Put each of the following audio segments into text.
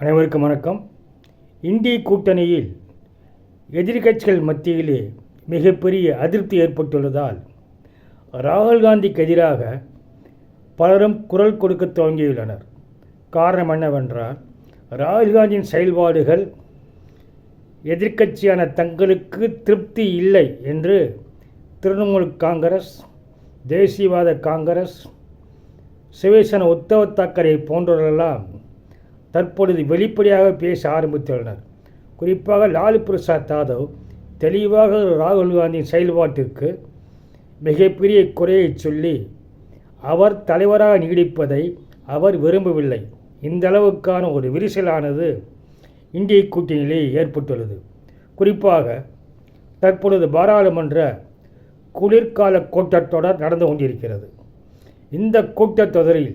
அனைவருக்கும் வணக்கம். இந்திய கூட்டணியில் எதிர்கட்சிகள் மத்தியிலே மிகப்பெரிய அதிருப்தி ஏற்பட்டுள்ளதால் ராகுல் காந்திக்கு எதிராக பலரும் குரல் கொடுக்க துவங்கியுள்ளனர். காரணம் என்னவென்றால் ராகுல் காந்தியின் செயல்பாடுகள் எதிர்க்கட்சியான தங்களுக்கு திருப்தி இல்லை என்று திரிணாமுல் காங்கிரஸ் தேசியவாத காங்கிரஸ் சிவசேன உத்தவ் தாக்கரே போன்றவர்களெல்லாம் தற்பொழுது வெளிப்படையாக பேச ஆரம்பித்துள்ளனர் குறிப்பாக லாலு பிரசாத் யாதவ் தெளிவாக ராகுல் காந்தியின் செயல்பாட்டிற்கு மிகப்பெரிய குறையை சொல்லி அவர் தலைவராக நீடிப்பதை அவர் விரும்பவில்லை. இந்த அளவுக்கான ஒரு விரிசலானது இந்திய கூட்டணியிலே ஏற்பட்டுள்ளது. குறிப்பாக தற்பொழுது பாராளுமன்ற குளிர்கால கூட்டத்தொடர் நடந்து கொண்டிருக்கிறது. இந்த கூட்டத்தொடரில்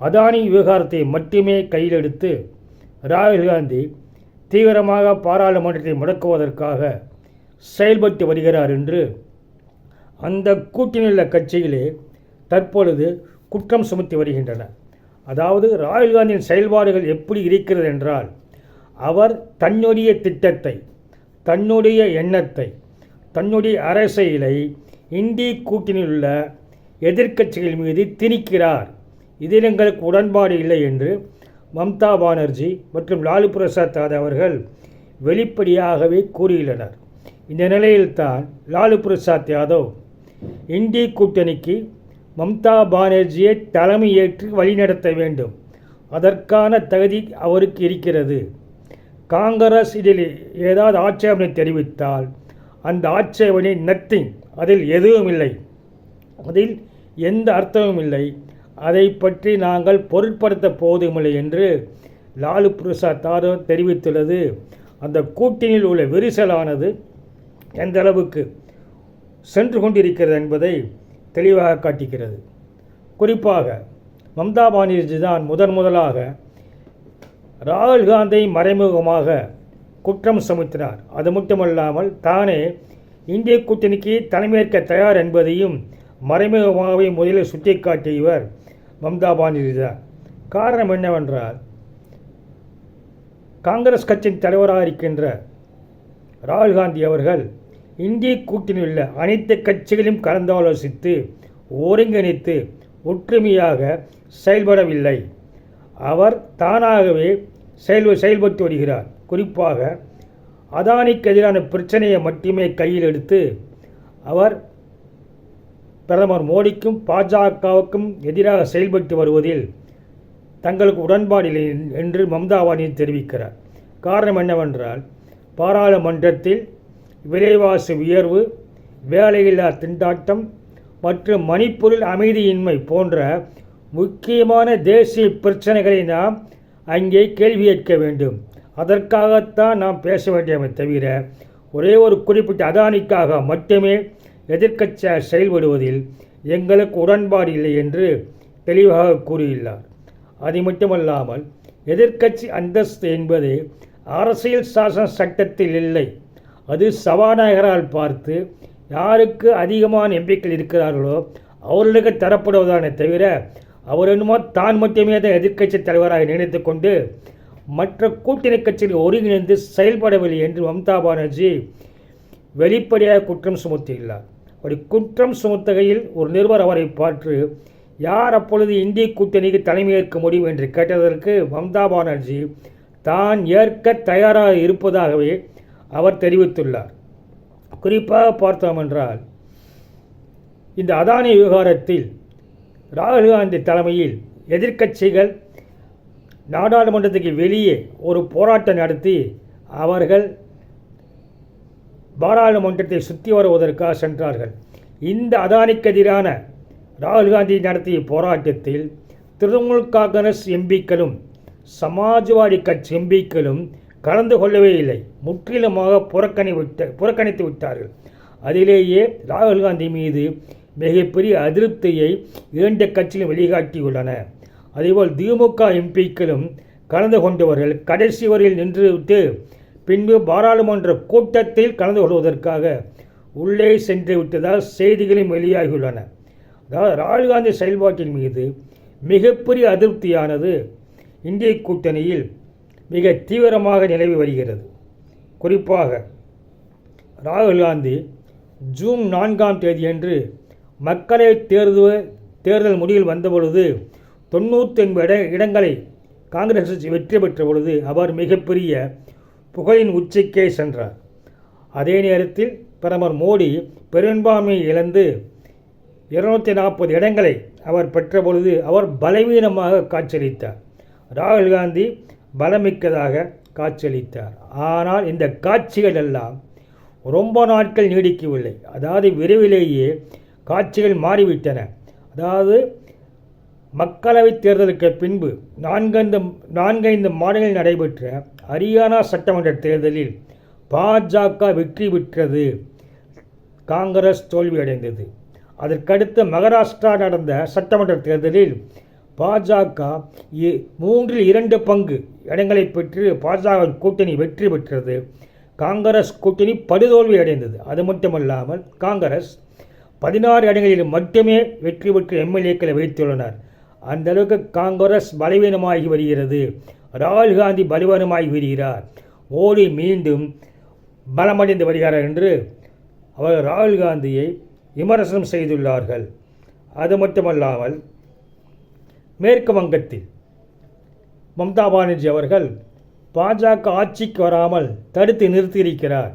அதானி விவகாரத்தை மட்டுமே கையிலெடுத்து ராகுல் காந்தி தீவிரமாக பாராளுமன்றத்தை முடக்குவதற்காக செயல்பட்டு வருகிறார் என்று அந்த கூட்டணியுள்ள கட்சிகளே தற்பொழுது குற்றம் சுமத்தி வருகின்றன. அதாவது ராகுல் காந்தியின் செயல்பாடுகள் எப்படி இருக்கிறது என்றால் அவர் தன்னுடைய திட்டத்தை தன்னுடைய எண்ணத்தை தன்னுடைய அரசியலை இந்திய கூட்டணியில் உள்ள எதிர்க்கட்சிகள் மீது திணிக்கிறார். இதில் எங்களுக்கு உடன்பாடு இல்லை என்று மம்தா பானர்ஜி மற்றும் லாலு பிரசாத் யாதவ் அவர்கள் வெளிப்படையாகவே கூறியுள்ளனர். இந்த நிலையில்தான் லாலு பிரசாத் யாதவ் இந்திய கூட்டணிக்கு மம்தா பானர்ஜியை தலைமையேற்று வழிநடத்த வேண்டும். அதற்கான தகுதி அவருக்கு இருக்கிறது. காங்கிரஸ் இதில் ஏதாவது ஆட்சேபனை தெரிவித்தால் அந்த ஆட்சேபனை நத்திங் அதில் எதுவும் இல்லை. அதில் எந்த அர்த்தமும் இல்லை. அதை பற்றி நாங்கள் பொருட்படுத்தப் போவதுமில்லை என்று லாலு பிரசாத் தாரோ தெரிவித்துள்ளது. அந்த கூட்டணியில் உள்ள விரிசலானது எந்த அளவுக்கு சென்று கொண்டிருக்கிறது என்பதை தெளிவாக காட்டுகிறது. குறிப்பாக மம்தா பானர்ஜி தான் முதன் முதலாக ராகுல் காந்தை மறைமுகமாக குற்றம் சுமத்தினார். அது மட்டுமல்லாமல் தானே இந்திய கூட்டணிக்கு தலைமையேற்க தயார் என்பதையும் மறைமுகமாகவே முதலில் சுட்டிக்காட்டியவர் இவர் மம்தா பானர்ஜி தான் காரணம் என்னவென்றால் காங்கிரஸ் கட்சியின் தலைவராக இருக்கின்ற ராகுல் காந்தி அவர்கள் இந்திய கூட்டணியில் உள்ள அனைத்து கட்சிகளையும் கலந்தாலோசித்து ஒருங்கிணைத்து ஒற்றுமையாக செயல்படவில்லை. அவர் தானாகவே செயல் செயல்பட்டு வருகிறார். குறிப்பாக அதானிக்கு எதிரான பிரச்சனையை மட்டுமே கையில் எடுத்து அவர் பிரதமர் மோடிக்கும் பாஜகவுக்கும் எதிராக செயல்பட்டு வருவதில் தங்களுக்கு உடன்பாடில்லை என்று மம்தா பானர்ஜி தெரிவிக்கிறார். காரணம் என்னவென்றால் பாராளுமன்றத்தில் விலைவாசி உயர்வு வேலையில்லா திண்டாட்டம் மற்றும் மணிப்பூரில் அமைதியின்மை போன்ற முக்கியமான தேசிய பிரச்சனைகளை நாம் அங்கே கேள்வி கேட்க வேண்டும். அதற்காகத்தான் நாம் பேச வேண்டியவை தவிர ஒரே ஒரு குறிப்பிட்ட அதானிக்காக மட்டுமே எதிர்க்கட்சியாக செயல்படுவதில் எங்களுக்கு உடன்பாடு இல்லை என்று தெளிவாக கூறியுள்ளார். அது மட்டுமல்லாமல் எதிர்க்கட்சி அந்தஸ்து என்பது அரசியல் சாசன சட்டத்தில் இல்லை. அது சபாநாயகரால் பார்த்து யாருக்கு அதிகமான எம்பிக்கள் இருக்கிறார்களோ அவர்களுக்கு தரப்படுவதானே தவிர அவர் என்னமோ தான் மட்டுமே தான் எதிர்க்கட்சி தலைவராக நினைத்து கொண்டு மற்ற கூட்டணி கட்சிகள் ஒருங்கிணைந்து செயல்படவில்லை என்று மம்தா பானர்ஜி வெளிப்படையாக குற்றம் சுமத்தியுள்ளார். அப்படி குற்றம் சுமத்துகையில் ஒரு நிருபர் அவரை பார்த்து யார் அப்பொழுது இந்திய கூட்டணிக்கு தலைமையேற்க முடியும்? என்று கேட்டதற்கு மம்தா பானர்ஜி தான் ஏற்க தயாராக இருப்பதாகவே அவர் தெரிவித்துள்ளார். குறிப்பாக பார்த்தோம் என்றால் இந்த அதானி விவகாரத்தில் ராகுல் காந்தி தலைமையில் எதிர்க்கட்சிகள் நாடாளுமன்றத்துக்கு வெளியே ஒரு போராட்டம் நடத்தி அவர்கள் பாராளுமன்றத்தை சுற்றி வருவதற்காக சென்றார்கள். இந்த அதானிக்கு எதிரான ராகுல் காந்தி நடத்திய போராட்டத்தில் திரிணாமுல் காங்கிரஸ் எம்பிக்களும் சமாஜ்வாடி கட்சி எம்பிக்களும் கலந்து கொள்ளவே இல்லை. முற்றிலுமாக புறக்கணி விட்ட புறக்கணித்து விட்டார்கள். அதிலேயே ராகுல் காந்தி மீது மிகப்பெரிய அதிருப்தியை இரண்டு கட்சிகளும் வெளிகாட்டியுள்ளன அதேபோல் திமுக எம்பிக்களும் கலந்து கொண்டவர்கள் கடைசி வரையில் நின்றுவிட்டு பின்பு பாராளுமன்ற கூட்டத்தில் கலந்து கொள்வதற்காக உள்ளே சென்று விட்டதால் செய்திகளும் வெளியாகியுள்ளன. அதாவது ராகுல் காந்தி செயல்பாட்டின் மீது மிகப்பெரிய அதிருப்தியானது இந்திய கூட்டணியில் மிக தீவிரமாக நிலவி வருகிறது. குறிப்பாக ராகுல் காந்தி ஜூன் நான்காம் தேதியன்று மக்களை தேர்தல் தேர்தல் முடிவில் வந்தபொழுது தொண்ணூற்றி இட இடங்களை காங்கிரஸ் கட்சி வெற்றி பெற்ற பொழுது அவர் மிகப்பெரிய புகழின் உச்சிக்கே சென்றார். அதே நேரத்தில் பிரதமர் மோடி பெரும்பான்மையை இழந்து இருநூத்தி நாற்பது இடங்களை அவர் பெற்ற பொழுது அவர் பலவீனமாக காட்சியளித்தார். ராகுல் காந்தி பலமிக்கதாக காட்சியளித்தார். ஆனால் இந்த காட்சிகள் எல்லாம் ரொம்ப நாட்கள் நீடிக்கவில்லை. அதாவது விரைவிலேயே காட்சிகள் மாறிவிட்டன. அதாவது மக்களவைத் தேர்தலுக்கு பின்பு நான்கைந்து நான்கைந்து மாடங்களில் நடைபெற்ற ஹரியானா சட்டமன்ற தேர்தலில் பாஜக வெற்றி பெற்றது. காங்கிரஸ் தோல்வியடைந்தது அதற்கடுத்து மகாராஷ்டிரா நடந்த சட்டமன்ற தேர்தலில் பாஜக மூன்றில் இரண்டு பங்கு இடங்களை பெற்று பாஜக கூட்டணி வெற்றி பெற்றது. காங்கிரஸ் கூட்டணி படுதோல்வி அடைந்தது. அது மட்டுமல்லாமல் காங்கிரஸ் பதினாறு இடங்களில் மட்டுமே வெற்றி பெற்று எம்எல்ஏக்களை வைத்துள்ளனர். அந்த அளவுக்கு காங்கிரஸ் பலவீனமாகி வருகிறது. ராகுல் காந்தி பலவீனமாகி வருகிறார் மோடி மீண்டும் பலமடைந்து வருகிறார் என்று அவர் ராகுல் காந்தியை விமர்சனம் செய்துள்ளார்கள். அது மட்டுமல்லாமல் மேற்கு வங்கத்தில் மம்தா பானர்ஜி அவர்கள் பாஜக ஆட்சிக்கு வராமல் தடுத்து நிறுத்தியிருக்கிறார்.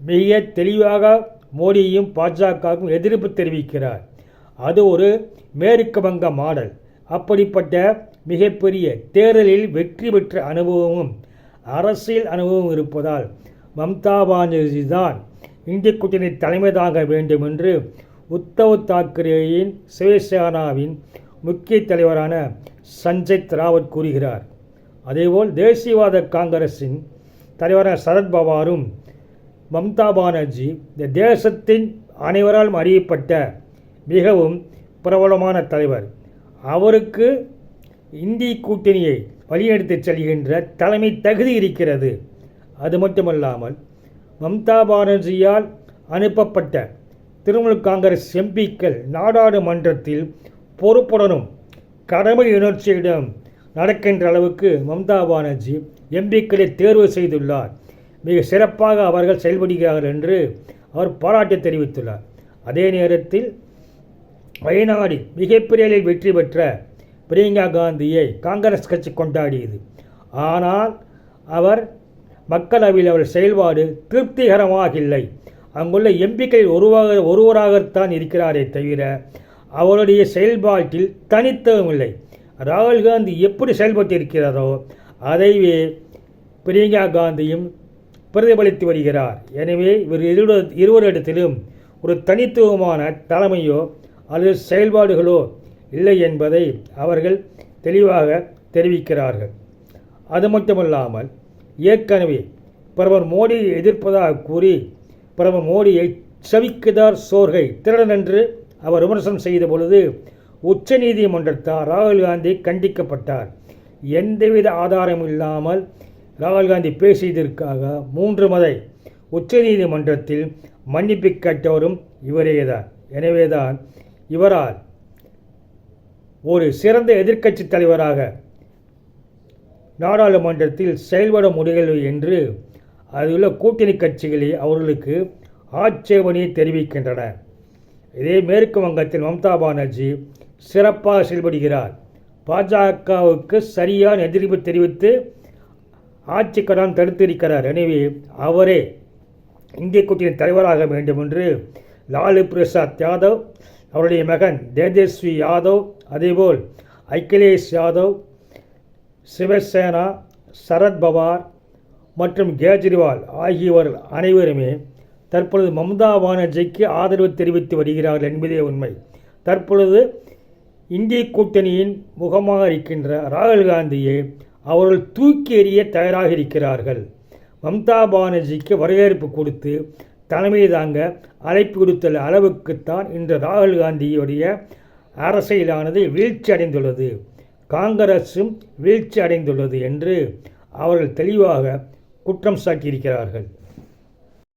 மிக தெளிவாக மோடியும் பாஜகவுக்கும் எதிர்ப்பு தெரிவிக்கிறார். அது ஒரு மேற்கு வங்க மாடல். அப்படிப்பட்ட மிகப்பெரிய தேர்தலில் வெற்றி பெற்ற அனுபவமும் அரசியல் அனுபவம் இருப்பதால் மம்தா பானர்ஜி தான் இந்திய கூட்டணி தலைமை தாங்க வேண்டும் என்று உத்தவ் தாக்கரேயின் சிவசேனாவின் முக்கிய தலைவரான சஞ்சய் ராவத் கூறுகிறார். அதேபோல் தேசியவாத காங்கிரஸின் தலைவரான சரத்பவாரும் மம்தா பானர்ஜி இந்த தேசத்தின் அனைவராலும் அறியப்பட்ட மிகவும் பிரபலமான தலைவர். அவருக்கு இந்திய கூட்டணியை வழியெடுத்துச் செல்கின்ற தலைமை தகுதி இருக்கிறது. அது மட்டுமல்லாமல் மம்தா பானர்ஜியால் அனுப்பப்பட்ட திரிணாமுல் காங்கிரஸ் எம்பிக்கள் நாடாளுமன்றத்தில் பொறுப்புடனும் கடமை உணர்ச்சியிடம் நடக்கின்ற அளவுக்கு மம்தா பானர்ஜி எம்பிக்களை தேர்வு செய்துள்ளார். மிக சிறப்பாக அவர்கள் செயல்படுகிறார்கள் என்று அவர் பாராட்டு தெரிவித்துள்ளார். அதே நேரத்தில் வயநாடு மிகப்பெரிய வெற்றி பெற்ற பிரியங்கா காந்தியை காங்கிரஸ் கட்சி கொண்டாடியது. ஆனால் அவர் மக்களவையில் அவர் செயல்பாடு திருப்திகரமாக இல்லை அங்குள்ள எம்பிக்கள் ஒருவாக ஒருவராகத்தான் இருக்கிறாரே தவிர அவருடைய செயல்பாட்டில் தனித்துவம் இல்லை. ராகுல் காந்தி எப்படி செயல்பட்டு இருக்கிறாரோ அதைவே பிரியங்கா காந்தியும் பிரதிபலித்து வருகிறார். எனவே இவர் இரு இருவரிடத்திலும் ஒரு தனித்துவமான தலைமையோ அல்லது செயல்பாடுகளோ இல்லை என்பதை அவர்கள் தெளிவாக தெரிவிக்கிறார்கள். அது மட்டுமல்லாமல் ஏற்கனவே பிரதமர் மோடியை எதிர்ப்பதாக கூறி பிரதமர் மோடியை சவிக்குதார் சோர்கை திருடன் என்று அவர் விமர்சனம் செய்த பொழுது உச்ச நீதிமன்றத்தால் ராகுல் காந்தி கண்டிக்கப்பட்டார். எந்தவித ஆதாரம் இல்லாமல் ராகுல் காந்தி பேசியதற்காக மூன்று மதை உச்ச நீதிமன்றத்தில் மன்னிப்பு கேட்டவரும் இவரேதான். எனவேதான் இவரால் ஒரு சிறந்த எதிர்க்கட்சி தலைவராக நாடாளுமன்றத்தில் செயல்பட முடியவில்லை என்று அதிலுள்ள கூட்டணி கட்சிகளே அவர்களுக்கு ஆட்சேபனையை தெரிவிக்கின்றன. இதே மேற்கு வங்கத்தில் மம்தா பானர்ஜி சிறப்பாக செயல்படுகிறார். பாஜகவுக்கு சரியான எதிர்ப்பு தெரிவித்து ஆட்சி கடன் தடுத்திருக்கிறார். எனவே அவரே இந்திய கூட்டணி தலைவராக வேண்டும் என்று லாலு பிரசாத் யாதவ் அவருடைய மகன் தேஜஸ்வி யாதவ் அதேபோல் அகிலேஷ் யாதவ் சிவசேனா சரத் பவார் மற்றும் கேஜ்ரிவால் ஆகியவர்கள் அனைவருமே தற்பொழுது மம்தா பானர்ஜிக்கு ஆதரவு தெரிவித்து வருகிறார்கள் என்பதே உண்மை. தற்பொழுது இந்திய கூட்டணியின் முகமாக இருக்கின்ற ராகுல் காந்தியை அவர்கள் தூக்கி எறிய தயாராக இருக்கிறார்கள். மம்தா பானர்ஜிக்கு வரவேற்பு கொடுத்து தலைமை தாங்க அழைப்பு கொடுத்துள்ள அளவுக்குத்தான் இன்று ராகுல் காந்தியுடைய அரசியலானது வீழ்ச்சி அடைந்துள்ளது காங்கிரஸும் வீழ்ச்சி அடைந்துள்ளது என்று அவர்கள் தெளிவாக குற்றம் சாட்டியிருக்கிறார்கள்.